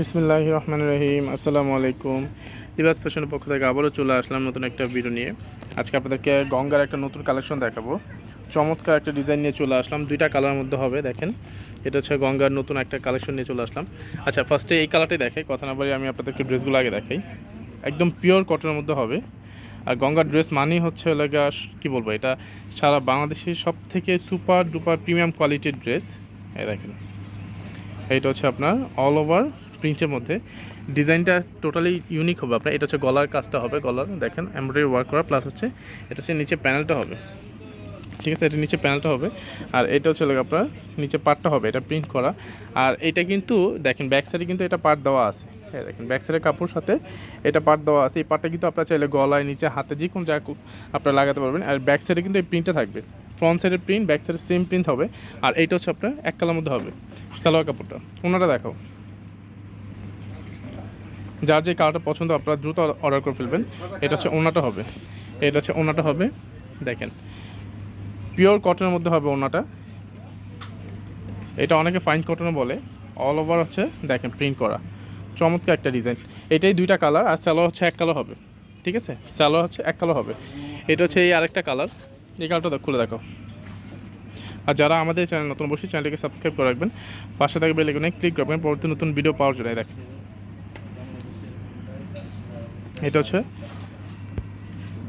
বিসমিল্লাহ রহমান রহিম। আসসালামু আলাইকুম। লিবাস ফ্যাশনের পক্ষ থেকে আবারও চলে আসলাম নতুন একটা ভিডিও নিয়ে। আজকে আপনাদেরকে গঙ্গার একটা নতুন কালেকশন দেখাবো। চমৎকার একটা ডিজাইন নিয়ে চলে আসলাম। দুইটা কালার মধ্যে হবে, দেখেন। এটা হচ্ছে গঙ্গার নতুন একটা কালেকশন নিয়ে চলে আসলাম। আচ্ছা ফার্স্টে এই কালারটাই দেখাই। কথা না বলে আমি আপনাদেরকে ড্রেসগুলো আগে দেখাই। একদম পিওর কটনের মধ্যে হবে। আর গঙ্গার ড্রেস মানেই হচ্ছে লাগে কী বলব, এটা সারা বাংলাদেশের সব থেকে সুপার ডুপার প্রিমিয়াম কোয়ালিটির ড্রেস এই দেখেন। এইটা হচ্ছে আপনার অল ওভার প্রিন্টের মধ্যে। ডিজাইনটা টোটালি ইউনিক হবে আপনার। এটা হচ্ছে গলার কাজটা হবে, গলার। দেখেন এমব্রয়ডারি ওয়ার্ক করা প্লাস হচ্ছে এটা হচ্ছে নিচে প্যানেলটা হবে। ঠিক আছে, এটা নিচে প্যানেলটা হবে। আর এটা হচ্ছে আপনার নিচে পার্টটা হবে, এটা প্রিন্ট করা। আর এটা কিন্তু, দেখেন ব্যাক সাইডে কিন্তু এটা পার্ট দেওয়া আছে। হ্যাঁ দেখেন ব্যাক সাইডের কাপড় সাথে এটা পার্ট দেওয়া আছে। এই পার্টটা কিন্তু আপনার চাইলে গলায়, নিচে, হাতে যে কোনো জায়গায় আপনারা লাগাতে পারবেন। আর ব্যাক সাইডে কিন্তু এই প্রিন্টটা থাকবে। ফ্রন্ট সাইডের প্রিন্ট ব্যাক সাইডের সেম প্রিন্ট হবে। আর এইটা হচ্ছে আপনার এক কালার মধ্যে হবে, সালোয়ার কাপড়টা। ওনাটা দেখাও। যার যে কালারটা পছন্দ, আপনারা দ্রুত অর্ডার করে ফেলবেন। এটা হচ্ছে ওনাটা হবে। এটা হচ্ছে ওনাটা হবে। দেখেন পিওর কটনের মধ্যে হবে ওনাটা এটা অনেকে ফাইন কটনও বলে। অল ওভার হচ্ছে, দেখেন প্রিন্ট করা। চমৎকার একটা ডিজাইন এটাই দুইটা কালার আর স্যালো হচ্ছে এক কালার হবে। ঠিক আছে? স্যালো হচ্ছে এক কালার হবে। এটা হচ্ছে এই আরেকটা কালার এই কালারটা খুলে দেখো। আর যারা আমাদের চ্যানেল নতুন বসে চ্যানেলটিকে সাবস্ক্রাইব করে রাখবেন। পাশে থাকবে বেলেগুনে ক্লিক করবেন পরবর্তী নতুন ভিডিও পাওয়ার জন্য দেখেন এটা হচ্ছে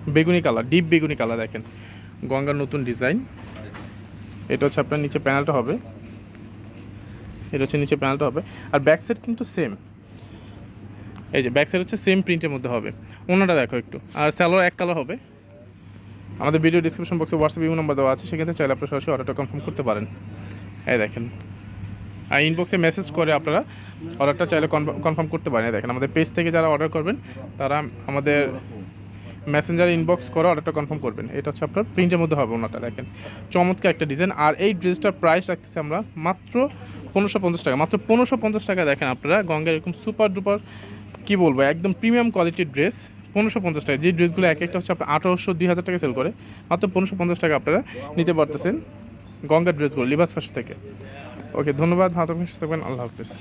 বেগুনি কালার, ডিপ বেগুনি কালার দেখেন। গঙ্গার নতুন ডিজাইন। এটা হচ্ছে আপনার নিচে প্যানেলটা হবে। এটা হচ্ছে নিচে প্যানেলটা হবে। আর ব্যাক সাইড কিন্তু সেম এই যে ব্যাক সাইড হচ্ছে সেম প্রিন্টের মধ্যে হবে। ওনাটা দেখো একটু। আর স্যালোর এক কালার হবে। আমাদের ভিডিও ডিসক্রিপশন বক্সে হোয়াটসঅ্যাপ ইউ নাম্বার দেওয়া আছে। সেখানে চাইলে আপনারা সরাসরি অর্ডারটা কনফার্ম করতে পারেন। এই দেখেন। আর ইনবক্সে মেসেজ করে আপনারা অর্ডারটা চাইলে কনফার্ম করতে পারেন। দেখেন, আমাদের পেজ থেকে যারা অর্ডার করবেন, তারা আমাদের মেসেঞ্জার ইনবক্স করে অর্ডারটা কনফার্ম করবেন। এটা হচ্ছে আপনার প্রিন্টের মধ্যে হবে ওনাটা, দেখেন। চমৎকার একটা ডিজাইন আর এই ড্রেসটার প্রাইস রাখতেছি আমরা মাত্র পনেরোশো পঞ্চাশ টাকা। মাত্র পনেরোশো পঞ্চাশ টাকা দেখেন আপনারা, গঙ্গার এরকম সুপার ডুপার কী বলব, একদম প্রিমিয়াম কোয়ালিটির ড্রেস পনেরোশো পঞ্চাশ টাকা। যে ড্রেসগুলো এক একটা হচ্ছে আপনার আঠারোশো, দুই হাজার টাকা সেল করে, মাত্র পনেরোশো পঞ্চাশ টাকা আপনারা নিতে পারতেছেন। গঙ্গার ড্রেসগুলো লিবাস ফার্স্ট থেকে। ওকে ধন্যবাদ ভালো থাকবেন সুস্থ থাকবেন আল্লাহ হাফিজ।